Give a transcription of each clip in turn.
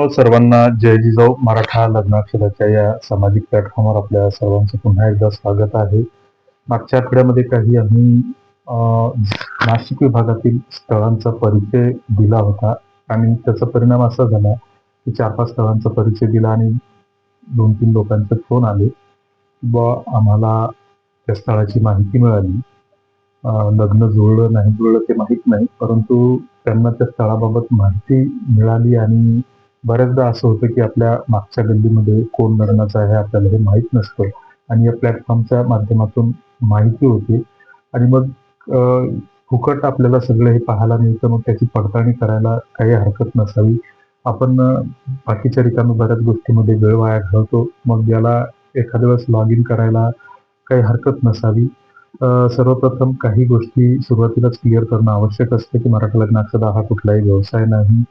हो, सर्वांना जय जिजाऊ मराठा लग्नाक्षराच्या या सामाजिक प्लॅटफॉर्मवर आपल्या सर्वांचं पुन्हा एकदा स्वागत आहे. मागच्या आठवड्यामध्ये काही आम्ही नाशिक विभागातील स्थळांचा परिचय दिला होता आणि त्याचा परिणाम असा झाला की चार पाच स्थळांचा परिचय दिला आणि दोन तीन लोकांचे फोन आले. व आम्हाला त्या स्थळाची माहिती मिळाली. लग्न जुळलं नाही जुळलं ते माहीत नाही. परंतु त्यांना त्या स्थळाबाबत माहिती मिळाली आणि बऱ्याचदा असं होतं की आपल्या मागच्या गल्लीमध्ये कोण धरणाचं आहे आपल्याला हे माहीत नसतं. आणि या प्लॅटफॉर्मच्या माध्यमातून माहिती होते. आणि मग फुकट आपल्याला सगळं हे पाहायला मिळतं. मग त्याची पडताळणी करायला काही हरकत नसावी. आपण बाकीच्या रिकामी बऱ्याच गोष्टीमध्ये वेळ वाया घालवतो. मग याला एखाद्या वेळेस लॉग इन करायला काही हरकत नसावी. सर्वप्रथम काही गोष्टी सुरुवातीलाच क्लिअर करणं आवश्यक असतं की मराठा लग्नाक्षदा हा कुठलाही व्यवसाय नाही.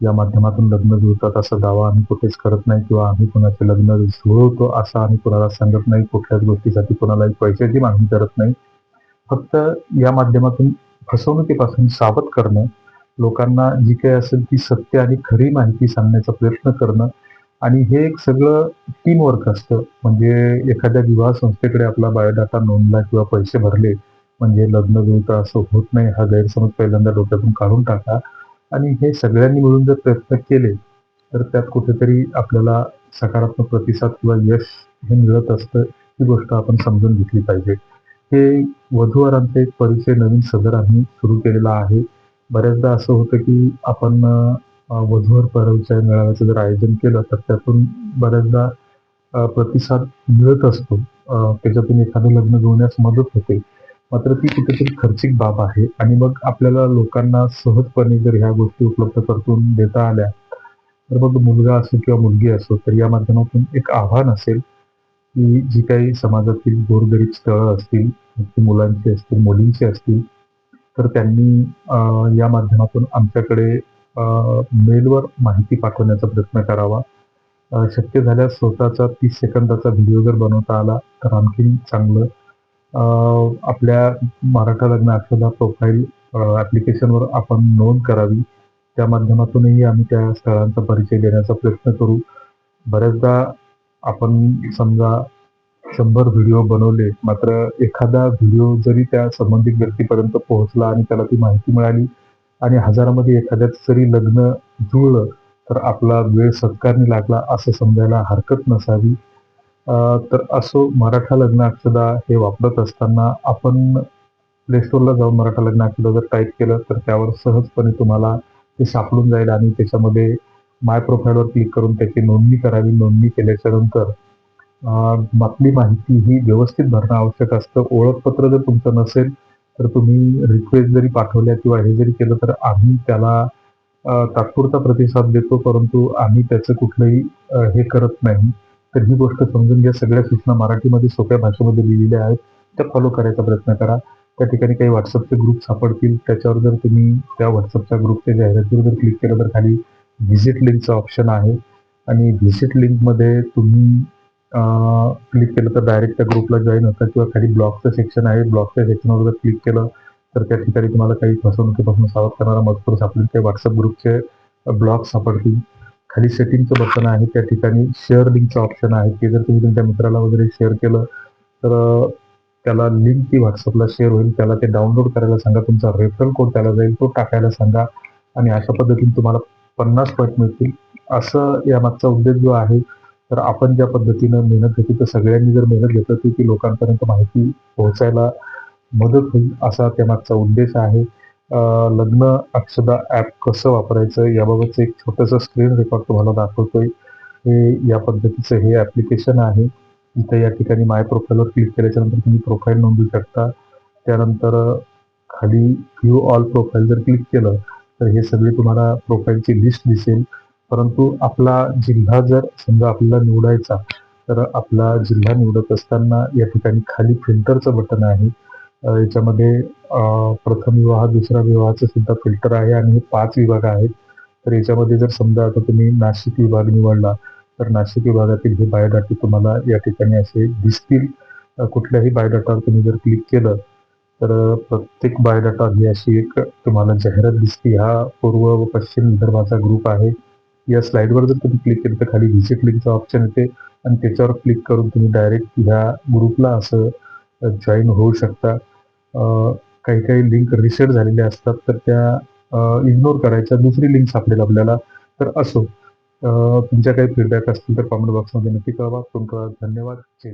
या माध्यमातून लग्न जुळतात असा दावा आम्ही कुठेच करत नाही किंवा आम्ही कुणाचे लग्न जुळवतो असं आम्ही कुणाला सांगत नाही. कुठल्याच गोष्टीसाठी कुणालाही पैशाची मागणी करत नाही. फक्त या माध्यमातून फसवणुकीपासून सावध करणं लोकांना जी काही असेल ती सत्य आणि खरी माहिती सांगण्याचा प्रयत्न करणं आणि हे एक सगळं टीम वर्क असतं. म्हणजे एखाद्या विवाह संस्थेकडे आपला बायोडाटा नोंदला किंवा पैसे भरले म्हणजे लग्न जुळतं असं होत नाही. हा गैरसमज पहिल्यांदा डोक्यातून काढून टाका. आणि हे सगळ्यांनी मिळून जर प्रयत्न केले तर त्यात कुठेतरी आपल्याला सकारात्मक प्रतिसाद किंवा यश हे मिळत असतं ही गोष्ट आपण समजून घेतली पाहिजे. हे वधूवरांचा एक परिचय नवीन सदर आम्ही सुरू केलेला आहे. बऱ्याचदा असं होतं की आपण वधूवर परिचय मेळाव्याचं जर आयोजन केलं तर त्यातून बऱ्याचदा प्रतिसाद मिळत असतो. त्याच्यातून एखादं लग्न जुळण्यास मदत होते. मात्र ती कुठेतरी खर्चिक बाब आहे. आणि मग आपल्याला लोकांना सहजपणे जर ह्या गोष्टी उपलब्ध करून देता आल्या तर मग मुलगा असो किंवा मुलगी असो तर या माध्यमातून एक आव्हान असेल की जी काही समाजातील गोरगरीब स्थळं असतील मुलांची असतील मुलींची असतील तर त्यांनी या माध्यमातून आमच्याकडे मेलवर माहिती पाठवण्याचा प्रयत्न करावा. शक्य झाल्यास स्वतःचा तीस सेकंदाचा व्हिडिओ जर बनवता आला तर आणखीन चांगलं आपल्या मराठा लग्न अक्षदा प्रोफाईल ॲप्लिकेशनवर आपण नोंद करावी. त्या माध्यमातूनही आम्ही त्या स्थळांचा परिचय देण्याचा प्रयत्न करू. बऱ्याचदा आपण समजा शंभर व्हिडिओ बनवले मात्र एखादा व्हिडिओ जरी त्या संबंधित व्यक्तीपर्यंत पोहोचला आणि त्याला ती माहिती मिळाली आणि हजारामध्ये एखाद्याचं जरी लग्न जुळलं तर आपला वेळ सत्कारणी लागला असं समजायला हरकत नसावी. तर असो मराठा लग्न अक्षदा हे वापरत असताना आपण प्ले जाऊन मराठा लग्न अक्षदा जर टाईप केलं तर त्यावर सहजपणे तुम्हाला ते सापडून जाईल आणि त्याच्यामध्ये माय प्रोफाईलवर क्लिक करून त्याची नोंदणी करावी. नोंदणी केल्याच्यानंतर आपली माहिती ही व्यवस्थित भरणं आवश्यक असतं. ओळखपत्र जर तुमचं नसेल तर तुम्ही रिक्वेस्ट जरी पाठवल्या किंवा हे जरी केलं तर आम्ही त्याला तात्पुरता प्रतिसाद देतो परंतु आम्ही त्याचं कुठलंही हे करत नाही. तर ही गोष्ट समजून घ्या. सगळ्या सूचना मराठीमध्ये सोप्या भाषेमध्ये लिहिलेल्या आहेत. त्या फॉलो करायचा प्रयत्न करा. त्या ठिकाणी काही व्हॉट्सअपचे ग्रुप सापडतील. त्याच्यावर जर तुम्ही त्या व्हॉट्सअपच्या ग्रुपच्या जाहिरातीवर जर क्लिक केलं तर खाली व्हिजिट लिंकचं ऑप्शन आहे. आणि व्हिजिट लिंकमध्ये तुम्ही क्लिक केलं तर डायरेक्ट त्या ग्रुपला जॉईन होता किंवा खाली ब्लॉगचं सेक्शन आहे. ब्लॉगच्या सेक्शनवर जर क्लिक केलं तर त्या ठिकाणी तुम्हाला काही फसवणुकीपासून सावध करणारा मजकूर सापडेल. काही व्हॉट्सअप ग्रुपचे ब्लॉग सापडतील. खाली सेटिंगचं बटन आहे त्या ठिकाणी शेअर लिंकचं ऑप्शन आहे. ते जर तुम्ही तुमच्या मित्राला वगैरे शेअर केलं तर त्याला लिंक ती व्हॉट्सअपला शेअर होईल. त्याला ते डाउनलोड करायला सांगा. तुमचा रेफरल कोड त्याला जाईल. तो टाकायला सांगा. आणि अशा पद्धतीने तुम्हाला पन्नास पॉईंट मिळतील. असं यामागचा उद्देश जो आहे तर आपण ज्या पद्धतीनं मेहनत घेतली तर सगळ्यांनी जर मेहनत घेतली ती ती लोकांपर्यंत माहिती पोहोचायला मदत होईल असा त्यामागचा उद्देश आहे. लग्न अक्षदा ॲप कसं वापरायचं याबाबतचं एक छोटंसं स्क्रीन रेकॉर्ड तुम्हाला दाखवतोय. हे या पद्धतीचं हे ॲप्लिकेशन आहे. इथं या ठिकाणी माय प्रोफाईलवर क्लिक केल्याच्यानंतर तुम्ही प्रोफाईल नोंदवू शकता. त्यानंतर खाली व्ह्यू ऑल प्रोफाईल जर क्लिक केलं तर हे सगळे तुम्हाला प्रोफाईलची लिस्ट दिसेल. परंतु आपला जिल्हा जर समजा आपल्याला निवडायचा तर आपला जिल्हा निवडत असताना या ठिकाणी खाली फिल्टरचं बटन आहे. याच्यामध्ये प्रथम विवाह दुसरा विवाहाचं सुद्धा फिल्टर आहे आणि हे पाच विभाग आहेत. तर याच्यामध्ये जर समजा आता तुम्ही नाशिक विभाग निवडला तर नाशिक विभागातील हे बायोडाटे तुम्हाला या ठिकाणी असे दिसतील. कुठल्याही बायोडाटावर तुम्ही जर क्लिक केलं तर प्रत्येक बायोडाटा ही अशी एक तुम्हाला जाहिरात दिसते. हा पूर्व व पश्चिम विदर्भाचा ग्रुप आहे. या स्लाईडवर जर तुम्ही क्लिक केलं तर खाली व्हिजिट लिंकचा ऑप्शन येते. आणि त्याच्यावर क्लिक करून तुम्ही डायरेक्ट ह्या ग्रुपला असं जॉईन होऊ शकता. काही काही लिंक रिसेट झालेल्या असतात तर त्या इग्नोर करायच्या. दुसरी लिंक सापडेल आपल्याला तर असो. तुमच्या काही फीडबॅक असतील तर कॉमेंट बॉक्समध्ये नक्की कळवा. तुमचा धन्यवाद. जय